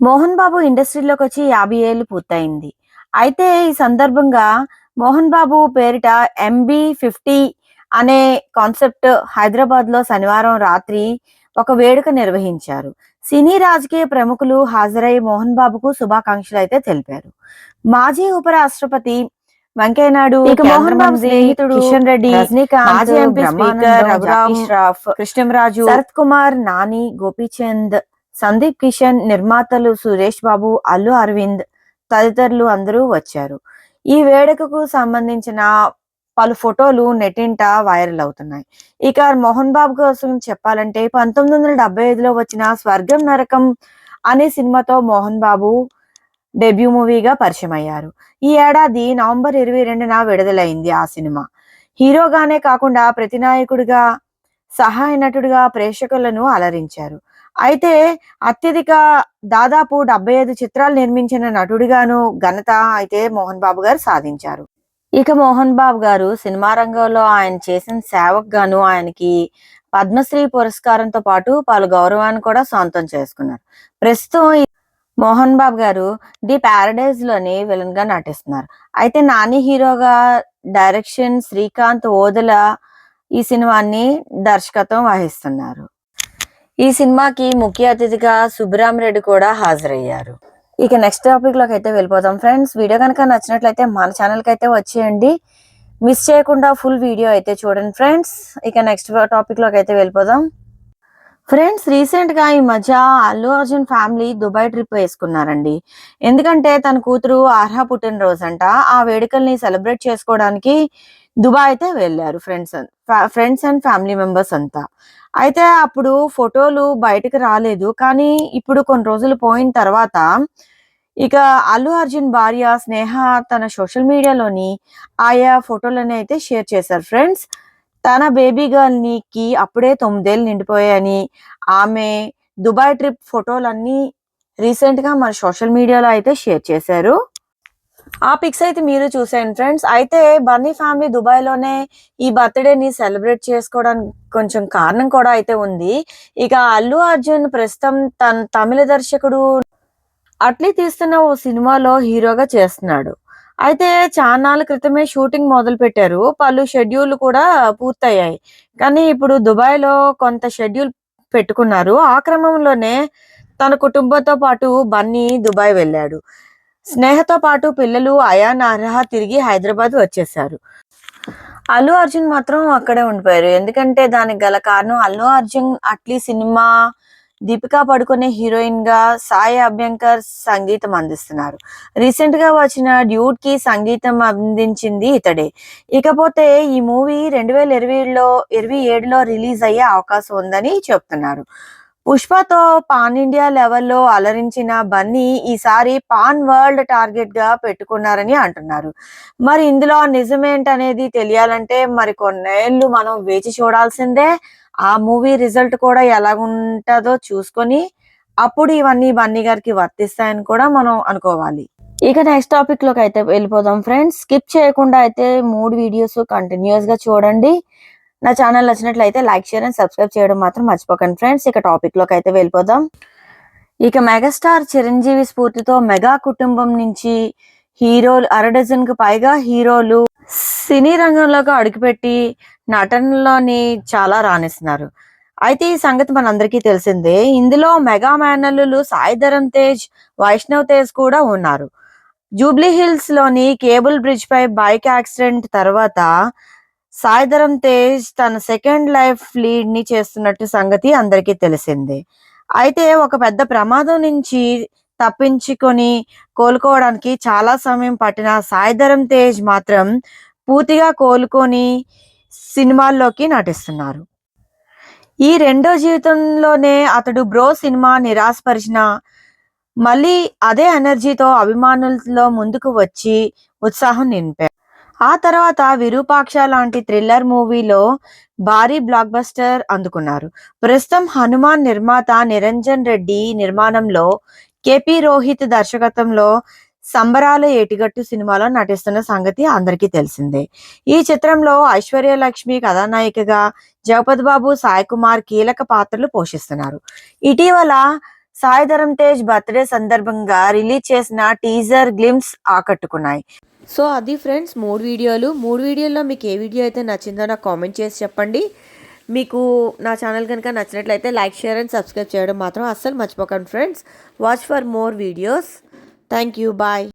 మోహన్ బాబు ఇండస్ట్రీలోకి వచ్చి యాభై ఏళ్ళు పూర్తయింది. అయితే ఈ సందర్భంగా మోహన్ బాబు పేరిట ఎంబీ ఫిఫ్టీ అనే కాన్సెప్ట్ హైదరాబాద్లో శనివారం రాత్రి ఒక వేడుక నిర్వహించారు. సినీ రాజకీయ ప్రముఖులు హాజరై మోహన్ బాబుకు శుభాకాంక్షలు అయితే తెలిపారు. మాజీ ఉపరాష్ట్రపతి వెంకయ్యనాయుడు మోహన్ బాబు స్నేహితుడు కిషన్ రెడ్డి రజనీకాంత్, మాజీ ఎంపీ స్పీకర్ బ్రహ్మానందం, రఘురామ్ ష్రాఫ్, కృష్ణంరాజు శరత్ కుమార్ నాని గోపీచంద్ సందీప్ కిషన్ నిర్మాతలు సురేష్ బాబు అల్లు అరవింద్ తదితరులు అందరూ వచ్చారు. ఈ వేడుకకు సంబంధించిన పలు ఫోటోలు నెటింట వైరల్ అవుతున్నాయి. ఇక మోహన్ బాబు కోసం చెప్పాలంటే పంతొమ్మిది వందల డెబ్బై ఐదులో వచ్చిన స్వర్గం నరకం అనే సినిమాతో మోహన్ బాబు డెబ్యూ మూవీగా పరిచయం అయ్యారు. ఈ ఏడాది నవంబర్ ఇరవై రెండున విడుదలైంది ఆ సినిమా. హీరోగానే కాకుండా ప్రతినాయకుడిగా సహాయ నటుడిగా ప్రేక్షకులను అలరించారు. అయితే అత్యధిక దాదాపు డెబ్బై ఐదు చిత్రాలు నిర్మించిన నటుడిగాను ఘనత అయితే మోహన్ బాబు గారు సాధించారు. ఇక మోహన్ బాబు గారు సినిమా రంగంలో ఆయన చేసిన సేవకు గాను ఆయనకి పద్మశ్రీ పురస్కారంతో పాటు పలు గౌరవాన్ని కూడా సొంతం చేసుకున్నారు. ప్రస్తుతం మోహన్ బాబు గారు ది ప్యారడైజ్లోని విలన్గా నటిస్తున్నారు. అయితే నాని హీరోగా డైరెక్షన్ శ్రీకాంత్ ఓదల ఈ సినిమాని దర్శకత్వం వహిస్తున్నారు. ఈ సినిమాకి ముఖ్య అతిథిగా సుబ్బరామ్ రెడ్డి కూడా హాజరయ్యారు. ఇక నెక్స్ట్ టాపిక్లోకి అయితే వెళ్ళిపోతాం ఫ్రెండ్స్ వీడియో కనుక నచ్చినట్లయితే మన ఛానల్కి అయితే వచ్చేయండి. మిస్ చేయకుండా ఫుల్ వీడియో అయితే చూడండి ఫ్రెండ్స్ ఇక నెక్స్ట్ టాపిక్లోకి అయితే వెళ్ళిపోదాం ఫ్రెండ్స్ రీసెంట్గా ఈ మధ్య Allu Arjun family Dubai trip వేసుకున్నారండి. ఎందుకంటే తన కూతురు అర్హ పుట్టినరోజు అంట ఆ వేడుకల్ని సెలబ్రేట్ చేసుకోవడానికి దుబాయ్ అయితే వెళ్ళారు friends friends and family members అంతా. అయితే అప్పుడు ఫోటోలు బయటకు రాలేదు. కానీ ఇప్పుడు కొన్ని రోజులు పోయిన తర్వాత ఇక అల్లు అర్జున్ భార్య స్నేహ తన సోషల్ మీడియాలోని ఆయా ఫోటోలని అయితే షేర్ చేశారు. ఫ్రెండ్స్ తన బేబీ గర్ల్నికి అప్పుడే తొమ్మిదేళ్ళు నిండిపోయాయని ఆమె దుబాయ్ ట్రిప్ ఫోటోలన్నీ రీసెంట్గా మన సోషల్ మీడియాలో అయితే షేర్ చేశారు. ఆ పిక్స్ అయితే మీరు చూసేయండి ఫ్రెండ్స్ అయితే బన్నీ ఫ్యామిలీ దుబాయ్లోనే ఈ బర్త్డే ని సెలబ్రేట్ చేసుకోవడానికి కొంచెం కారణం కూడా అయితే ఉంది. ఇక అల్లు అర్జున్ ప్రస్తుతం తన తమిళ దర్శకుడు అట్లీ తీస్తున్న ఓ సినిమాలో హీరోగా చేస్తున్నాడు. అయితే చాన్నాళ్ళ క్రితమే షూటింగ్ మొదలు పెట్టారు. పలు షెడ్యూల్ కూడా పూర్తయ్యాయి. కానీ ఇప్పుడు దుబాయ్లో కొంత షెడ్యూల్ పెట్టుకున్నారు. ఆ క్రమంలోనే తన కుటుంబంతో పాటు బన్నీ దుబాయ్ వెళ్ళాడు. స్నేహతో పాటు పిల్లలు అయా అర్హ తిరిగి హైదరాబాద్ వచ్చేసారు అల్లు అర్జున్ మాత్రం అక్కడే ఉండిపోయారు. ఎందుకంటే దానికి గల కారణం అల్లు అర్జున్ అట్లీ సినిమా దీపికా పడుకునే హీరోయిన్గా సాయి అభ్యంకర్ సంగీతం అందిస్తున్నారు. రీసెంట్గా వచ్చిన డ్యూట్కి సంగీతం అందించింది ఇతడే. ఇకపోతే ఈ మూవీ రెండు వేల ఇరవైలో ఇరవై ఏడులో రిలీజ్ అయ్యే అవకాశం ఉందని చెప్తున్నారు. పుష్పతో పాన్ ఇండియా లెవెల్లో అలరించిన బన్నీ ఈసారి పాన్ వరల్డ్ టార్గెట్గా పెట్టుకున్నారని అంటున్నారు. మరి ఇందులో నిజమేంటనేది తెలియాలంటే మరి కొన్నేళ్ళు మనం వేచి చూడాల్సిందే. ఆ మూవీ రిజల్ట్ కూడా ఎలాగుంటుందో చూసుకొని అప్పుడు ఇవన్నీ బన్నీ గారికి వర్తిస్తాయని కూడా మనం అనుకోవాలి. ఇక నెక్స్ట్ టాపిక్లోకి అయితే వెళ్ళిపోదాం ఫ్రెండ్స్ స్కిప్ చేయకుండా అయితే మూడు వీడియోస్ కంటిన్యూస్గా చూడండి. నా ఛానల్ నచ్చినట్లయితే లైక్ షేర్ అండ్ సబ్స్క్రైబ్ చేయడం మాత్రం మర్చిపోకండి ఫ్రెండ్స్. ఇక టాపిక్లోకి అయితే వెళ్ళిపోదాం. ఇక మెగాస్టార్ చిరంజీవి స్ఫూర్తితో మెగా కుటుంబం నుంచి హీరోలు అర డజన్కు పైగా హీరోలు సినీ రంగంలోకి అడుగుపెట్టి నటనలోని చాలా రాణిస్తున్నారు. అయితే ఈ సంగతి మనందరికీ తెలిసిందే. ఇందులో మెగా మేనల్లులు సాయిధరం తేజ్ వైష్ణవ్ తేజ్ కూడా ఉన్నారు. జూబ్లీ హిల్స్లోని కేబుల్ బ్రిడ్జ్ పై బైక్ యాక్సిడెంట్ తర్వాత సాయిధరం తేజ్ తన సెకండ్ లైఫ్ లీడ్ని చేస్తున్నట్టు సంగతి అందరికీ తెలిసిందే. అయితే ఒక పెద్ద ప్రమాదం నుంచి తప్పించుకొని కోలుకోవడానికి చాలా సమయం పట్టిన సాయిధరం తేజ్ మాత్రం పూర్తిగా కోలుకొని సినిమాల్లోకి నటిస్తున్నారు. ఈ రెండో జీవితంలోనే అతడు బ్రో సినిమా నిరాశపరిచిన మళ్ళీ అదే ఎనర్జీతో అభిమానులతో ముందుకు వచ్చి ఉత్సాహం నింపారు ఆ తర్వాత విరూపాక్ష లాంటి థ్రిల్లర్ మూవీలో భారీ బ్లాక్ బస్టర్ అందుకున్నారు. ప్రస్తుతం హనుమాన్ నిర్మాత నిరంజన్ రెడ్డి నిర్మాణంలో కేపీ రోహిత్ దర్శకత్వంలో సంబరాల ఏటిగట్టు సినిమాలో నటిస్తున్న సంగతి అందరికీ తెలిసిందే. ఈ చిత్రంలో ఐశ్వర్య లక్ష్మి కథానాయికగా జగపతి బాబు సాయి కుమార్ కీలక పాత్రలు పోషిస్తున్నారు. ఇటీవల సాయి ధరమ్ తేజ్ బర్త్డే సందర్భంగా రిలీజ్ చేసిన టీజర్ గ్లిమ్స్ ఆకట్టుకున్నాయి. సో అది ఫ్రెండ్స్ మూడు వీడియోలు. మూడు వీడియోల్లో మీకు ఏ వీడియో అయితే నచ్చిందో నాకు కామెంట్ చేసి చెప్పండి. మీకు నా ఛానల్ కనుక నచ్చినట్లయితే లైక్ షేర్ అండ్ సబ్స్క్రైబ్ చేయడం మాత్రం అస్సలు మర్చిపోకండి friends. Watch for more videos. Thank you. Bye.